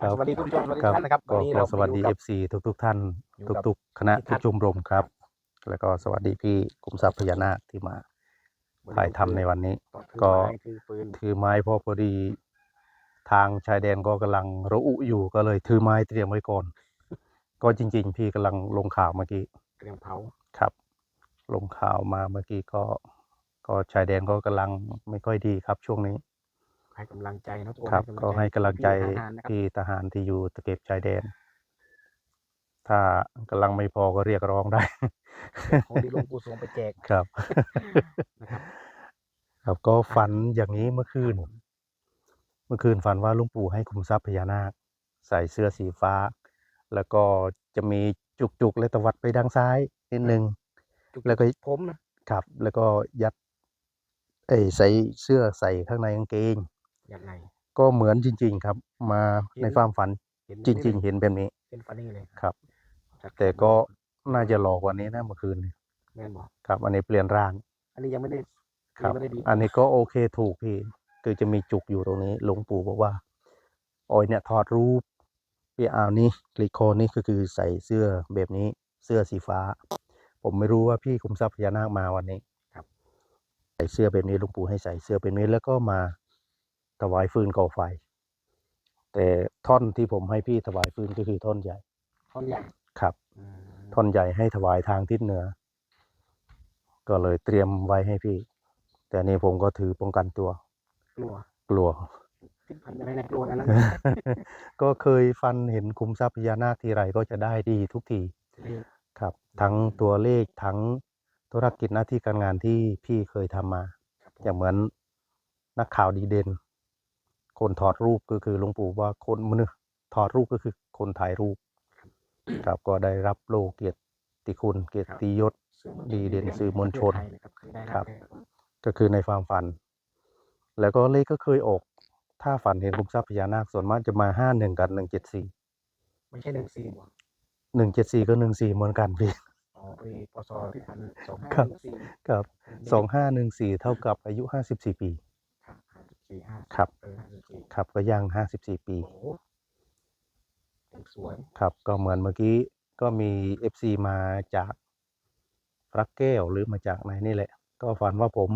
ครับสวัสดีคุณผู้ชมสวัสดีครับท่านนะครับก็วันนี้ขอเราสวัสดีอยู่กับ FC ทุก ๆ ท่าน อยู่กับ ทุกๆ คณะพี่ทัที่ศน์ชมรมครับ แล้วก็สวัสดีพี่กุมทรัพย์พญานาคที่มาถ่ายทำในวันนี้ ก็ถือปืนถือไม้เพราะพอดี ทางชายแดนก็กำลังระอุอยู่ก็เลยถือไม้เตรียมไว้ก่อน ก็จริง ๆ พี่กำลังลงข่าวเมื่อกี้ เตรียมเผาครับ ลงข่าวมาเมื่อกี้ก็ ก็ชายแดนก็กำลังไม่ค่อยดีครับช่วงนี้ ให้กำลังใจนะทุกคนครับ ก็ให้กำลังใจพี่ทหารนะครับพี่ทหารที่อยู่ตะเก็บชายแดน ถ้ากำลังไม่พอก็เรียกร้องได้ ของดีหลวงปู่สวงไปแจกครับนะครับ ครับก็ฝันอย่างนี้เมื่อคืน เมื่อคืนฝันว่าหลุงปู่ให้คุมทรัพย์พญานาค ใส่เสื้อสีฟ้า แล้วก็จะมีจุกๆ และตวัดไปด้านซ้ายนิดนึง จุกแล้วก็ผมนะครับ แล้วก็ยัด เอ้ยใส่เสื้อใส่ข้างในกางเกงอ ย่างไรก็เหมือนจริง ๆ ครับ มาเห็นในความฝันเห็นจริง ๆ เห็นแบบนี้เป็นฟันนี่เลยครับ แต่ก็น่าจะหลอกกว่านี้นะเมื่อคืนนี้แม่นบอกครับ อันนี้เปลี่ยนร่าง อันนี้ยังไม่ได้ครับยังไม่ได้ดีอันนี้ก็โอเคถูกพี่คือจะมีจุกอยู่ตรงนี้หลวงปู่บอกว่าโอ้ยเนี่ยถอดรูปพี่อาวนี่กรีโคนนี่ก็คือใส่เสื้อแบบนี้เสื้อสีฟ้า ผมไม่รู้ว่าพี่คุมทรัพย์พญานาคมาวันนี้ครับ ใส่เสื้อแบบนี้หลวงปู่ให้ใส่เสื้อแบบนี้แล้วก็มา ถวายฟืนก่อไฟ แต่ท่อนที่ผมให้พี่ถวายฟืนก็คือท่อนใหญ่ ท่อนใหญ่ครับอืมท่อนใหญ่ให้ถวายทางทิศเหนือ ก็เลยเตรียมไว้ให้พี่ แต่นี่ผมก็ถือป้องกันตัว กลัว กลัวทิศพันอะไรนะกลัวอันนั้นก็เคยฟันเห็นคุมทรัพย์พญานาคทีไรก็จะได้ดีทุกทีครับ ทั้งตัวเลขทั้งธุรกิจหน้าที่การงานที่พี่เคยทำมาครับผมอย่างเหมือนนักข่าวดีเด่น คนถอดรูปก็คือหลวงปู่ว่าคนมือถอดรูปก็คือคนถ่ายรูป ครับก็ได้รับโลเกียรติคุณเกียรติยศสื่อมวลชนดีเด่นสื่อมวลชนประเทศไทยนะครับเคยได้ครับแน่ก็คือในความฝัน แล้วก็เลขก็เคยออกถ้าฝันเห็นคุมทรัพย์พญานาคส่วนมากจะมาห้าหนึ่งกับหนึ่งเจ็ดสี่ไม่ใช่หนึ่งสี่บอกหนึ่งเจ็ดสี่ก็หนึ่งสี่เหมือนกันพี่อ๋อปีพศที่พันสองห้าครับหนึ่งสี่ครับสองห้าหนึ่งสี่เท่ากับอายุห้าสิบสี่ปีครับห้า สิบสี่ห้าครับ เออห้าสิบสี่ครับก็ย่างห้าสิบสี่ปี โอ้โหเด็กสวยครับก็เหมือนเมื่อกี้ก็มีเอฟซีมาจากพระแก้วหรือมาจากไหนนี่แหละ ก็ฝันว่าผม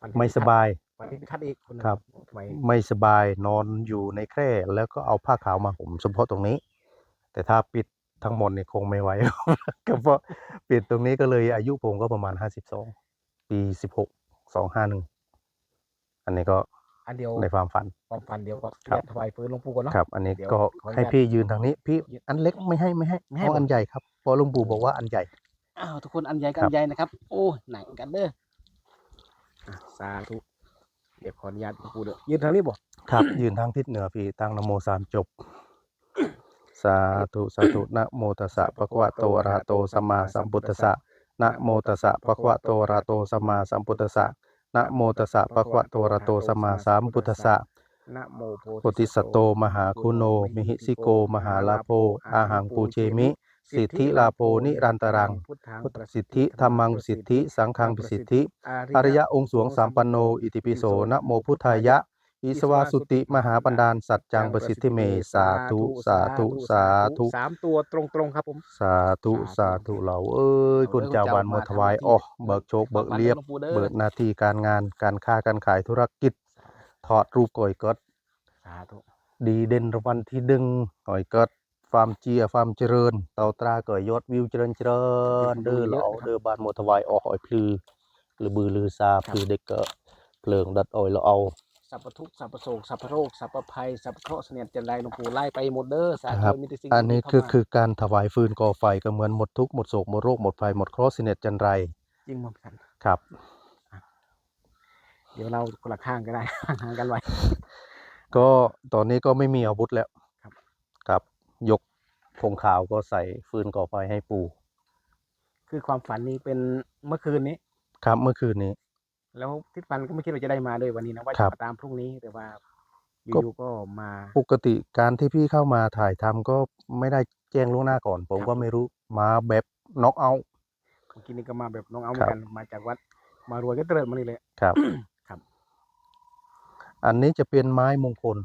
ฝันเห็นไม่พิสทักษ์บายฝันเห็นพิทัศน์อีกคนหนึ่งครับ ทำไมไม่สบายนอนอยู่ในแคร่แล้วก็เอาผ้าขาวมาห่มเฉพาะตรงนี้ แต่ถ้าปิดทั้งหมดเนี่ยคงไม่ไหว ก็เพราะปิดตรงนี้ก็เลยอายุผมก็ประมาณห้าสิบสองปีสิบหกสองห้าหนึ่งอันนี้ก็ อันเดียวในความฝัน ความฝันเดียวก็ครับ ถวายปืนหลวงปู่ก่อนเนาะ ครับ อันนี้เดี๋ยวก็ขออนุญาตให้พี่ยืนทางนี้ พี่ยืนอันเล็กไม่ให้ไม่ให้ไม่ให้เอาเหรออันใหญ่ครับเพราะหลุงปู่บอกว่าอันใหญ่ อ้าวทุกคนอันใหญ่กัครันบใหญ่นะครับ โอ้หนังกันเด้ออะสาธุเดี๋ยวขออนุญาตหลวงปู่เด้อยืนทางนี้บ่ครับ ยืนทางทิศเหนือพี่ตั้งนะโมสามจบ สาธุสาธุนะโมตัสสะภะคะวะโตอะระหะโตสัมมาสัมพุทธัสสะนะโมตัสสะภะคะวะโตอะระหะโตสัมมาสัมพุทธัสสะ นะโมตัสสะปะคะวะโตระโตสัมมาสัมพุทธัสสะนะโมโพธิสัตโตมหาคุโน มิหิสิโก มหาลาโภอาหังปูเชมิ สิทธิลาโภนิรันตรัง พุทธสิทธิธรรมังสิทธิ สังฆังสิทธิ อริยะองค์สวงสามปันโน อิติปิโสนะโมพุทธายะ อิสวาสุติมหาปันดาลสัจจังประสิทธิเม สาธุสาธุสาธุสามตัวตรงๆครับผม สาธุสาธุเราเอ้ยคุณเจ้าบานหมดถวายอ๋อเบิกโชคเบิกเรียบ เบิกหน้าที่การงานการค้าการขายธุรกิจ ถอดรูปก่อยกดสาธุดีเด่นรางวัลที่ดึงก่อยกดฟาร์มเจียฟาร์มเจริญ เต่าตราก่อยยอดวิวเจริญเจริญเด้อเหล่าเด้อบานหมดถวายอ๋อหอยพลือหรือบือลือซาพลือเด็กเกะเพลิงดัดอ้อยละเอา สัพพทุกข์สัพพโศกสัพพโรคสัพพภัยสัพพเคราะห์เสนียดจันไรหลวงปู่ไล่ไปหมดเด้อสาครัธุบมีแต่สิ่งอันนี้ดีๆคือเข้ามาคือการถวายฟืนก่อไฟก็เหมือนหมดทุกข์หมดโศกหมดโรคหมดภัยหมดเคราะห์สิเนตจันไรจริงมั้งท่านครับ เดี๋ยวเราคนละข้างก็ได้ห่างกันไว้ก็ตอนนี้ก็ไม่มีอาวุธแล้วครับครับ ยกผงขาวก็ใส่ฟืนก่อไฟให้ปู่คือความฝันนี้เป็นเมื่อคืนนี้ ครับเมื่อคืนนี้ แล้วทิศฟันก็ไม่คิดว่าจะได้มาด้วยวันนี้นะว่าครัจะบมาตามพรุ่งนี้แต่ว่าก็อยู่ๆก็มาปกติการที่พี่เข้ามาถ่ายทำก็ไม่ได้แจ้งล่วงหน้าก่อน ผมครับก็ไม่รู้มาแบบน็อกเอาเมื่อกี้นี้ก็มาแบบน้องเอาเหคมืรัอบนกันมาจากวัด มารวยก็เตลิดมานี่เลยครับครับ อันนี้จะเป็นไม้มงคล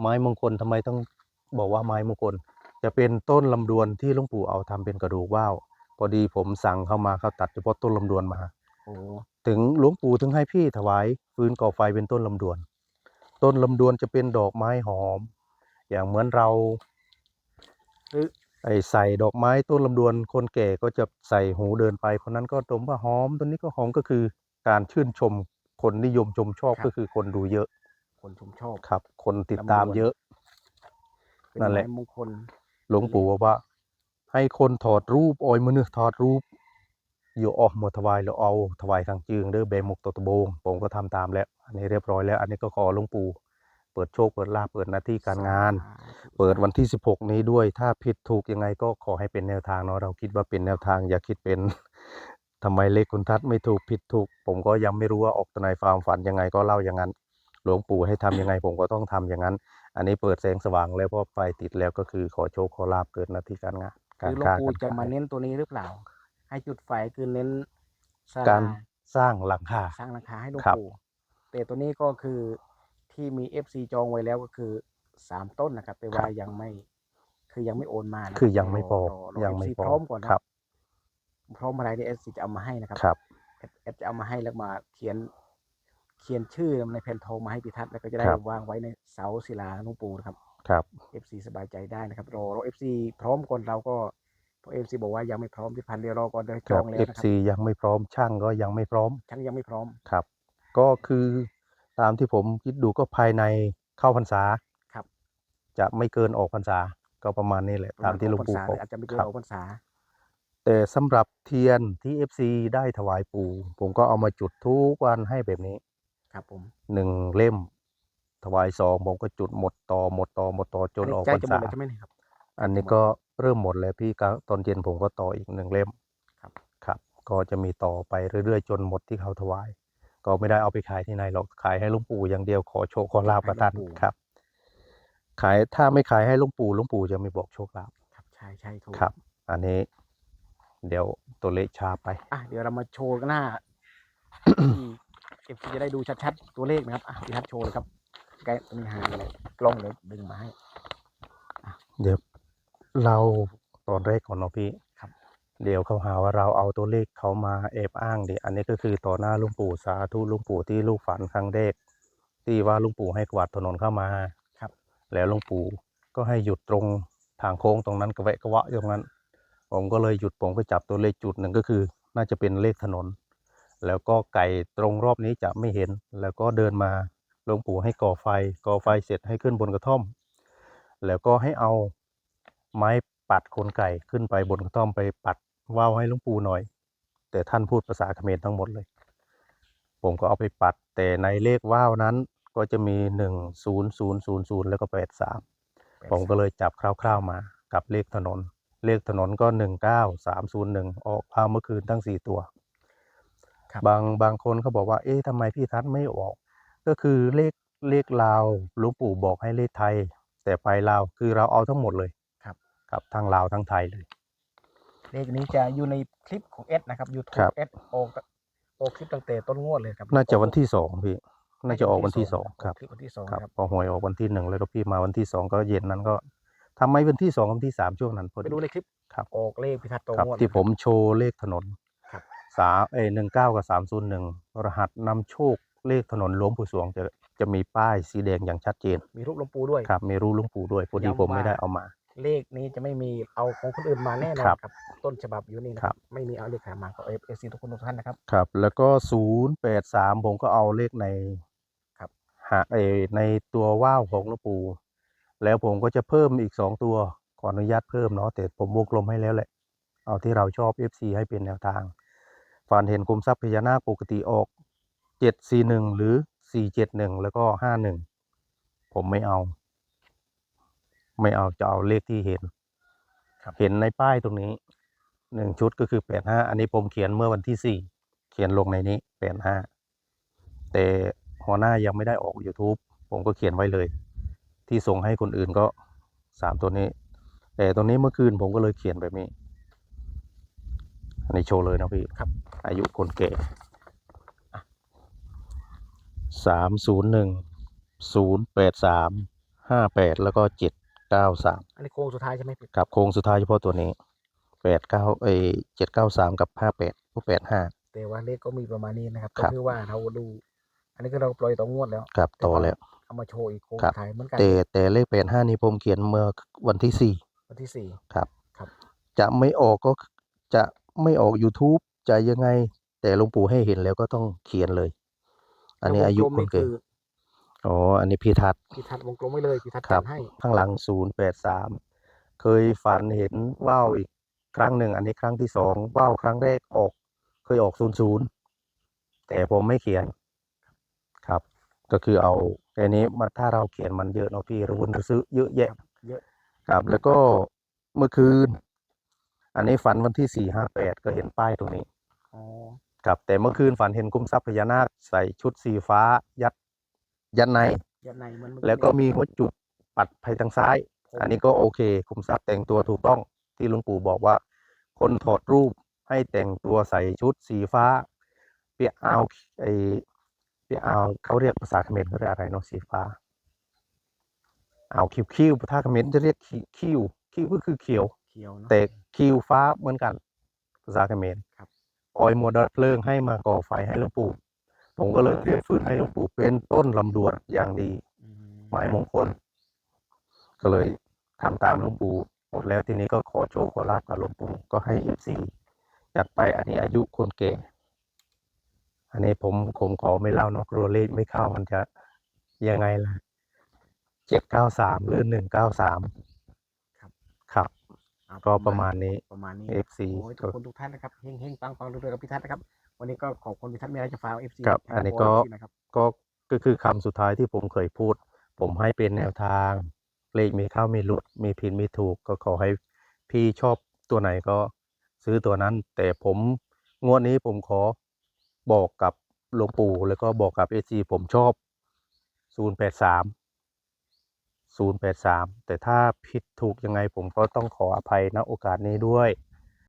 ไม้มงคลทำไมต้องบอกว่าไม้มงคล จะเป็นต้นลำดวนที่หลวงปู่เอาทำเป็นกระดูกว่าวพอดีผมสั่งเข้ามาเขาตัดเฉพาะต้นลำดวนมาโอ้ ถึงหลวงปู่ถึงให้พี่ถวายฟืนก่อไฟเป็นต้นลำดวน ต้นลำดวนจะเป็นดอกไม้หอม อย่างเหมือนเราหรือไอใส่ดอกไม้ต้นลำดวน คนแก่ก็จะใส่หูเดินไปคนนั้นก็ดมว่าหอมต้นนี้ก็หอมก็คือการชื่นชมคนนิยมชมชอบก็คือคนดูเยอะคนชมชอบ ครับ คนติดตามเยอะ เป็นนั่นแหละ ไม้มงคล หลวงปู่บอกว่า ให้คนถอดรูปโอยมือนึกถอดรูป อยู่ออกหมดถวายแล้วเอาถวายทางจืงเด้อเบมุกตวตะโบงผมก็ทำตามแล้ว อันนี้เรียบร้อยแล้ว อันนี้ก็ขอหลวงปู่เปิดโชคเปิดลาภเปิดหน้าที่การงานสธุเปิดวันที่ 16 นี้ด้วย ถ้าผิดถูกยังไงก็ขอให้เป็นแนวทางเนาะเราคิดว่าเป็นแนวทางอย่าคิดเป็นทำไมเลขคุณทัศน์ไม่ถูกผิดถูก ผมก็ยังไม่รู้ว่าออกตัวไหนฟาร์มฝันยังไงก็เล่าอย่างนั้น หลวงปู่ให้ทำยังไง ผมก็ต้องทำอย่างนั้น อันนี้เปิดแสงสว่างแล้วเพราะไฟติดแล้วก็คือขอโชคขอลาบเกิดหน้าที่การงานคืการอหลวงค้าปู่การจะมาขายเน้นตัวนี้หรือเปล่า ให้จุดไฟคือเน้นศลการสร้างหลังคา สร้างราคาให้หลวงครับ ปู่แต่ตัวนี้ก็คือที่มีเอฟซีจองไว้แล้วก็คือสามต้นนะครับ แต่ว่ายังไม่ คือยังไม่โอนมานะคือยังไม่พอรร ยังไม่ FC พอพร้อมก่อนนะครับ พร้อมอะไรเนี่ยเอฟซีจะเอามาให้นะครับ ครับเอฟเอฟจะเอามาให้แล้วมาเขียน เขียนชื่อในแผ่นทองมาให้พิทัศน์แล้วก็จะได้ครับ วางไว้ในเสาศิลาหลวงปู่นะครับ ครับ เอฟซีสบายใจได้นะครับรอรอเอฟซีพร้อมก่อนเราก็พอ เอฟซีบอกว่ายังไม่พร้อมที่พันเดียวรอก่อนเดี๋ยวจครัอบงแล้วนะครับ FC ยังไม่พร้อมช่างก็ยังไม่พร้อมฉันยังไม่พร้อมครับ ก็คือตามที่ผมคิดดูก็ภายในเข้าพรรษา ครับจะไม่เกินออกพรรษาก็ประมาณนี้แหละตามที่หลวงปู่ออกพรรษาบอกอาจจะไม่เกินครับออกพรรษาแต่สำหรับเทียนที่ FC ได้ถวายปู่ผมก็เอามาจุดทุกวันให้แบบนี้ครับผมหนึ่งเล่ม ถวายสองผมก็จุดหมดต่อหมดต่อหมดต่อจนออกใกล้พรรจะหมษา ดแล้วใช่ไหมเนี่ยครับ อันนี้ก็ เริ่มหมดแล้วพี่ก็ตอนเย็นผมก็ต่ออีกหนึ่งเล่มครับครับ ก็จะมีต่อไปเรื่อยๆ จนหมดที่เขาถวาย ก็ไม่ได้เอาไปขายที่ไหนหรอกขายให้หลุงปู่อย่างเดียวขอโชคขอลาบกับท่านครับ ขายถ้าไม่ขายให้หลุงปู่หลุงปู่จะไม่บอกโชคลาภครับใช่ใช่ถูกครับ อันนี้ เดี๋ยวตัวเลขช้าไปอะเดี๋ยวเรามาโชว์กันหน้าเอฟซีจะได้ดูชัดๆตัวเลขนะครับอะพิทัศน์โชว์เลยครับใกล้ตัวนี้ห่างเลยกล้องเดี๋ยวดึงมาให้เดี๋ยว เราตอนแรกก่อนเนาะพี่ครับ เดี๋ยวเขาหาว่าเราเอาตัวเลขเขามาแอบอ้างดิอันนี้ก็คือต่อหน้าหลุงปู่สาธุหลุงปู่ที่ลูกฝันครั้งแรกที่ว่าหลุงปู่ให้กวาดถนนเข้ามาครับ แล้วหลุงปู่ก็ให้หยุดตรงทางโค้งตรงนั้นกระแวะกระวะตรงนั้น ผมก็เลยหยุดผมก็จับตัวเลขจุดหนึ่งก็คือ น่าจะเป็นเลขถนน แล้วก็ไก่ตรงรอบนี้จะไม่เห็น แล้วก็เดินมาหลวงปู่ให้ก่อไฟ ก่อไฟเสร็จให้ขึ้นบนกระท่อม แล้วก็ให้เอา ไม้ปัดขนไก่ขึ้นไปบนกระท่อมไปปัดว่าวให้หลวงปู่หน่อย แต่ท่านพูดภาษาเขมรทั้งหมดเลย ผมก็เอาไปปัด แต่ในเลขว่าวนั้นก็จะมีหนึ่งศูนย์ศูนย์ศูนย์ศูนย์แล้วก็แปดสามผมก็เลยจับคร่าวๆมากับเลขถนน เลขถนนก็หนึ่งเก้าสามศูนย์หนึ่งออกพาเมื่อคืนทั้งสี่ตัวครับบางบางคนเขาบอกว่า เอ๊ะทำไมพี่ทัศน์ไม่ออก ก็คือเลขเลขลาวหลวงปู่บอกให้เลขไทย แต่ไปลาวคือเราเอาทั้งหมดเลย ครับครับทั้งลาวทั้งไทยเลย เลขนี้จะอยู่ในคลิปของเอสนะครับยูทูครับบเอสโอโอคลิปตั้งแต่ต้นงวดเลยครับน่าจะวันที่สองพี่ น่าจะออกวันที่สองนะครับ คลิปวันที่สองครับนะครับพอหวยออกวันที่หนึ่งแล้วก็พี่มาวันที่สองก็เย็นนั้นก็ทำไมวันที่สองวันที่สามช่วงนั้นพอไปดีดูในคลิปครับออกเลขพิทัศน์ตรงครับ งวด ที่นะผมโชว์เลขถนนครับ สาเอหนึ่งเก้ากับสามศูนย์หนึ่งรหัสนำโชคเลขถนนหลวงปู่สวงจะจะมีป้ายสีแดงอย่างชัดเจน มีรูปหลวงปู่ด้วย ครับมีรูปหลุงปู่ด้วยพอดีย้ำผมไม่ว่าได้เอามา เลขนี้จะไม่มีเอาของคนอื่นมาแน่นอนครับครับต้นฉบับอยู่นี่นะคครัรับบไม่มีเอาเลขขายมาก็เอฟซีทุกคนทุกท่านนะครับ ครับ แล้วก็ศูนย์แปดสามผมก็เอาเลขในครับหาเออในตัวว่าวของหลวงปู่แล้วผมก็จะเพิ่มอีกสองตัวขออนุญาตเพิ่มเนาะแต่ผมวงกลมให้แล้วแหละ เอาที่เราชอบ FC ให้เป็นแนวทางฝันเห็นกรมทรัพย์พญานาคปกติออกเจ็ดสี่หนึ่งหรือสี่เจ็ดหนึ่งแล้วก็ห้าหนึ่งผมไม่เอา ไม่เอาจะเอาเลขที่เห็นครับเห็นในป้ายตรงนี้หนึ่งชุดก็คือแปดห้าอันนี้ผมเขียนเมื่อวันที่สี่เขียนลงในนี้แปดห้าแต่หัวหน้ายังไม่ได้ออก YouTube ผมก็เขียนไว้เลย ที่ส่งให้คนอื่นก็สามตัวนี้ แต่ตัวนี้เมื่อคืนผมก็เลยเขียนแบบนี้ อันนี้โชว์เลยนะพี่ครับ อายุคนแก่สามศูนย์หนึ่งศูนย์แปดสามห้าแปดแล้วก็เจ็ด เก้าสามอันนี้โค้งสุดท้ายใช่ไหมพี่กับโค้งสุดท้ายเฉพาะตัวนี้แปดเก้าเอเจ็ดเก้าสามกับห้าแปดพวกแปดห้า แต่ว่าเลขก็มีประมาณนี้นะครับก็ครับ คือว่าเราดู อันนี้ก็เราปล่อยต่องวดแล้วกับต่อแล้ว เอามาโชว์อีกโค้งครัสุบดท้ายเหมือนกันแต่แต่เลขแปดห้านี้ผมเขียนเมื่อวันที่สี่วันที่สี่ ครับ ครับ จะไม่ออกก็จะไม่ออก YouTube จะยังไง แต่หลวงปู่ให้เห็นแล้วก็ต้องเขียนเลย อันนี้อายุแล้ววงกลมคนเกิดคือ อ๋อ อันนี้พี่ทัศน์พี่ทัดวงกลมไว้เลยพี่ทัดครัจับดให้ ข้างหลังศูนย์แปดสามเคยฝันเห็นว่าวอีกครั้งหนึ่ง อันนี้ครั้งที่สองว่าวครั้งแรกออก เคยออกศูนย์ศูนย์แต่ผมไม่เขียน ครับ ก็คือเอาอันนี้มาถ้าเราเขียนมันเยอะเนาะพี่รู้นซื้อเยอะแยะเยอะ ครับ แล้วก็เมื่อคืน อันนี้ฝันวันที่สี่ห้าแปดก็เห็นป้ายตรงนี้ อ๋อ ครับแต่เมื่อคืนฝันเห็นคุ้มทรัพย์พญานาคใส่ชุดสีฟ้ายัด ยัดในยันในเหมันเอแล้วก็มีหัวจุดปัดไปทางซ้ายผมอันนี้ก็โอเคคุมทรัพย์แต่งตัวถูกต้องที่หลุงปู่บอกว่า คนถอดรูปให้แต่งตัวใส่ชุดสีฟ้า เปียเอาไอเปียเอาเขาเรียกภาษาเขมรเขาเรียกอะไรเนาะสีฟ้าเอาคิวคิวภาษาเขมรจะเรียกคิวคิวคิวก็คือเขียวเขียวเนาะแต่คิวฟ้าเหมือนกัน ภาษาเขมรครับออยโมดลเพลิงให้มาก่อไฟให้หลวงปู่ ผมก็เลยเรียกฟืนให้หลวงปู่เป็นต้นลำดวนอย่างดีอืมหมายมงคล ก็เลยทำตามหลวงปู่หมดแล้วทีนี้ก็ขอโชคขอลาบกับหลวงปู่ก็ให้เอฟซีจัดไปอันนี้อายุคนแก่อันนี้ผมผมขอไม่เล่าเนาะกลัวเลขไม่เข้ามันจะยังไงล่ะเจ็ดเก้าสามหรือหนึ่งเก้าสามครับครับอ่ก็ประมาณนี้ประมาณนี้ FC โอ้ยทุกคนทุกท่านนะครับเฮงเฮงปังปังรวยๆกับพี่ทัศน์นะครับ วันนี้ก็ขอบคุณพี่ทัศน์มีอะไรจะฝากเอฟซีครับอันนี้ก็นะครับก็ก็คือคำสุดท้ายที่ผมเคยพูด ผมให้เป็นแนวทาง เลขมีเข้ามีหลุด มีผิดมีถูก ก็ขอให้พี่ชอบตัวไหนก็ซื้อตัวนั้น แต่ผมงวดนี้ผมขอบอกกับหลวงปู่แล้วก็บอกกับเอจีผมชอบ083 083 แต่ถ้าผิดถูกยังไงผมก็ต้องขออภัยณโอกาสนี้ด้วย